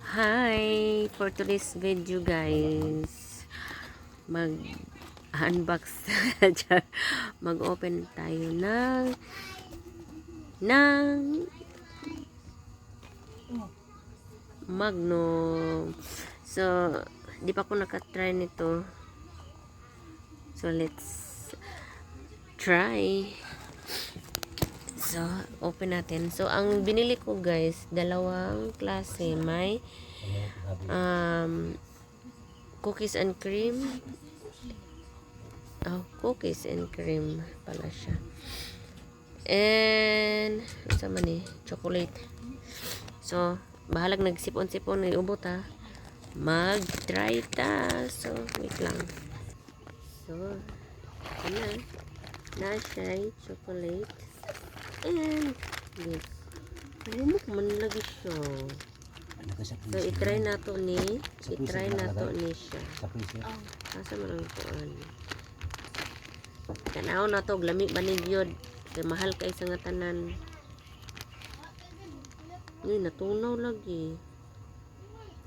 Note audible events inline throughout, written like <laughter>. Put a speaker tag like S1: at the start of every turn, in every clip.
S1: Hi! For today's video guys, mag unbox <laughs> mag-open tayo ng ng Magnum. So, di pa ako nakatry nito. So, let's try. So, open natin. So, ang binili ko guys, dalawang klase. May um, cookies and cream. Oh, cookies and cream pala siya. And, ano sa man eh, chocolate. So, bahalag nagsipon-sipon ng ubot ha. Mag-try ta. So, wait lang. So, ano na chocolate. And, yes. Lumok man lagi siya.
S2: Ka
S1: So, itry na to ni, itry na to ni siya.
S2: Sa freezer?
S1: Asa man ang kuan. Tanaw na to, lami banig yun. Kay mahal kay sa nga tanan. Natunaw lagi.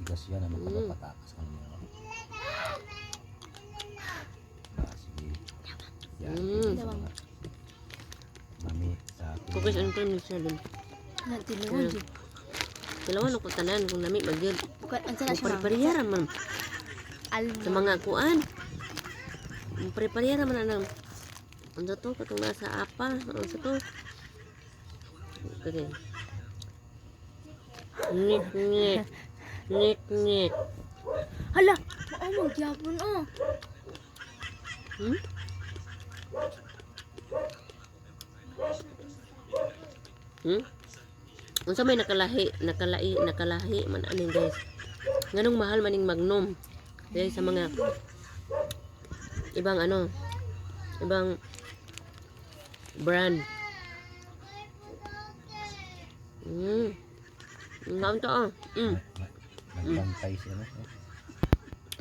S2: Bigas yan, ano ka ba patakas? Ah, sige. Yan.
S1: Mm.
S2: Salamat. Mami, sa akin.
S1: Cookies and cream siya din.
S3: Na tinuod.
S1: Mm. Dalawa na ko tanan kung lami magyud.
S3: Bukan ang sana siya.
S1: Pare-parehara man sa mga kuan. Pare-parehara man anang. Ano to katong nasa apa? Ano sa to? Okay. Nik nik. Nik nik.
S3: Hala, mao mo gyapon oh.
S1: Hmm? Hmm? Unsa may nakalahi, nakalahi, nakalahi man ani guys. Nganong mahal maning Magnum. Guys sa mga ibang ano, ibang brand. Mm. Ngaon to ah. Mm.
S2: Nagbantay siya, no?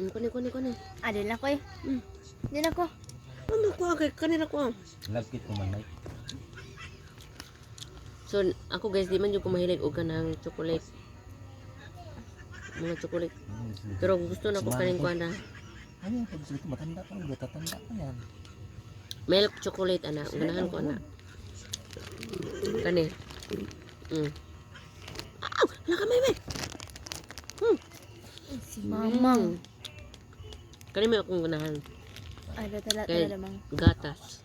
S1: Mm, kuni kuni kuni.
S3: Ah, din ako eh.
S1: Mm.
S3: Din ako.
S1: Ano ko kay kanila ko. ah.
S2: Lagkit ko man, Mike.
S1: So, ako guys, di man yung kumahilig og kanang chocolate. Mga chocolate. Pero gusto na ko kaning kuan na.
S2: Ano yan? Pag ito, matanda ka na, tatanda ka yan.
S1: Milk chocolate ana, ganahan ko ana. Kani. Mm. Aw, laka may may.
S3: Si mamang.
S1: Kani may akong ganahan.
S3: Ay, tala tala lamang.
S1: Gatas.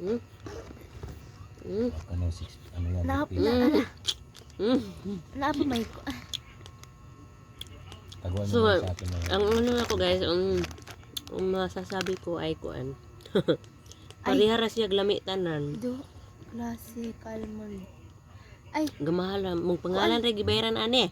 S1: Mm. Mm.
S2: Ano, six, ano yan? Pilipino.
S3: na ana.
S1: Mm.
S3: Na pa may ko.
S2: Taguan mo
S1: So,
S2: lang sa yan.
S1: Ang ano ako guys, ang, ang masasabi ko ay kuan. <laughs>
S3: Ay.
S1: Parihara siya glami tanan.
S3: Do classic almond. Ay,
S1: Gamahala mong pangalan ray gibayaran ani.